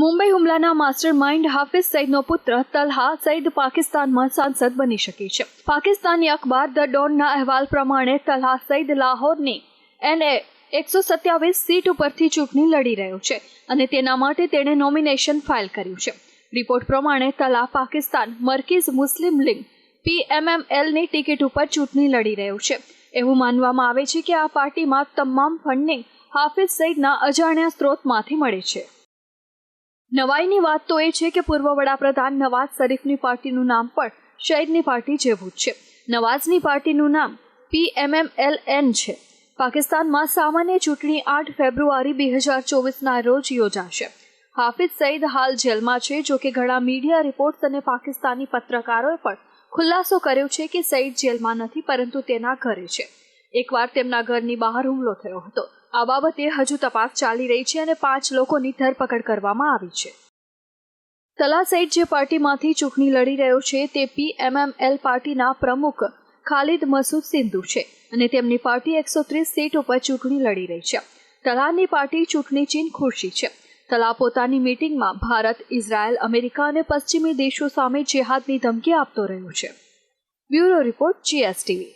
મુંબઈ હુમલાના master mind Hafiz સઈદનો પુત્ર તલ્હા સઈદ પાકિસ્તાનમાં સાંસદ બની શકે છે. પાકિસ્તાની અખબાર ધ ડોનના અહેવાલ પ્રમાણે તલહા સઈદ લાહોરની એનએ એકસો સત્યાવીસ સીટ ઉપરથી ચૂંટણી લડી રહ્યો છે અને તેના માટે તેણે નોમિનેશન ફાઇલ કર્યું છે. રિપોર્ટ પ્રમાણે તલા પાકિસ્તાન મર્કીઝ મુસ્લિમ લીગ પીએમએમએલની ટિકિટ ઉપર ચૂંટણી લડી રહ્યું છે. એવું માનવામાં આવે છે કે આ પાર્ટીમાં તમામ ફંડિંગ હાફિઝ સઈદના અજાણ્યા સ્ત્રોતમાંથી મળે છે. નવાઈની વાત તો એ છે કે પૂર્વ વડાપ્રધાન નવાઝ શરીફની પાર્ટીનું નામ પણ શહીદની પાર્ટી જેવું જ છે. નવાઝની પાર્ટીનું નામ પીએમએમએલએન છે. પાકિસ્તાનમાં સામાન્ય ચૂંટણી આઠ ફેબ્રુઆરી બે હજાર ચોવીસના રોજ યોજાશે. હાફિઝ સઈદ હાલ જેલમાં છે, જો કે ઘણા મીડિયા રિપોર્ટ્સ અને પાકિસ્તાની પત્રકારોએ પણ ખુલાસો કર્યો છે કે સઈદ જેલમાં નથી, પરંતુ તેના ઘરે છે. એકવાર તેમના ઘરની બહાર હુમલો થયો હતો. આ બાબતે હજુ તપાસ ચાલી રહી છે અને પાંચ લોકોની ધરપકડ કરવામાં આવી છે. તલા સઈદ જે પાર્ટીમાંથી ચૂંટણી લડી રહ્યો છે તે પીએમએમએલ પાર્ટીના પ્રમુખ ખાલિદ મસૂદ સિંધુ છે અને તેમની પાર્ટી એકસો ત્રીસ સીટ ઉપર ચૂંટણી લડી રહી છે. તલાની પાર્ટી ચૂંટણી ચીન ખુરશી છે. તલા પોતાની મીટિંગમાં ભારત, ઇઝરાયલ, અમેરિકા અને પશ્ચિમી દેશો સામે જેહાદની ધમકી આપતો રહ્યો છે. Bureau report GSTV.